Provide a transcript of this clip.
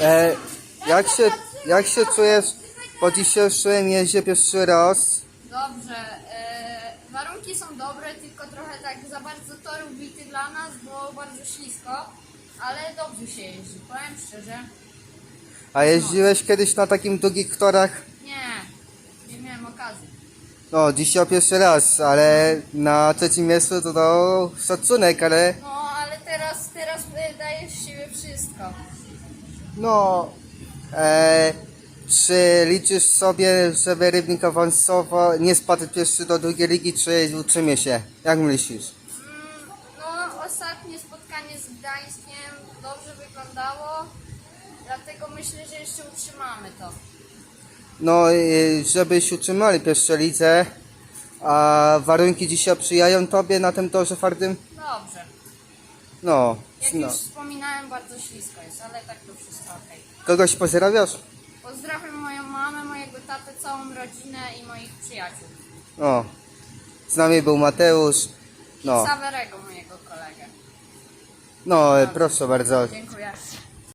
E, jak, się, jak się czujesz po dzisiejszym jeździe pierwszy raz? Dobrze, e, warunki są dobre, tylko trochę tak za bardzo tor ubity dla nas, było bardzo ślisko, ale dobrze się jeździ, powiem szczerze. A jeździłeś kiedyś na takim długich torach? Nie, nie miałem okazji. No, dzisiaj pierwszy raz, ale na trzecim miejscu to, to szacunek, ale No, e, dajesz z siebie wszystko. no, e, czy liczysz sobie, żeby Rybnik awansował, nie spadł pierwszy do drugiej ligi, czy utrzymie się? Jak myślisz? Mm, no, ostatnie spotkanie z Gdańskiem dobrze wyglądało, dlatego myślę, że jeszcze utrzymamy to. No, y, żebyś utrzymali pierwsze lidze, a warunki dzisiaj przyjają tobie na tym torze twardym? Dobrze. No, Jak no. już wspominałem, bardzo ślisko jest, ale tak to wszystko okej. Kogoś pozdrawiasz? Pozdrawiam moją mamę, mojego tatę, całą rodzinę i moich przyjaciół. O, z nami był Mateusz. No, Sawerego, mojego kolegę. no, proszę bardzo. Dziękuję.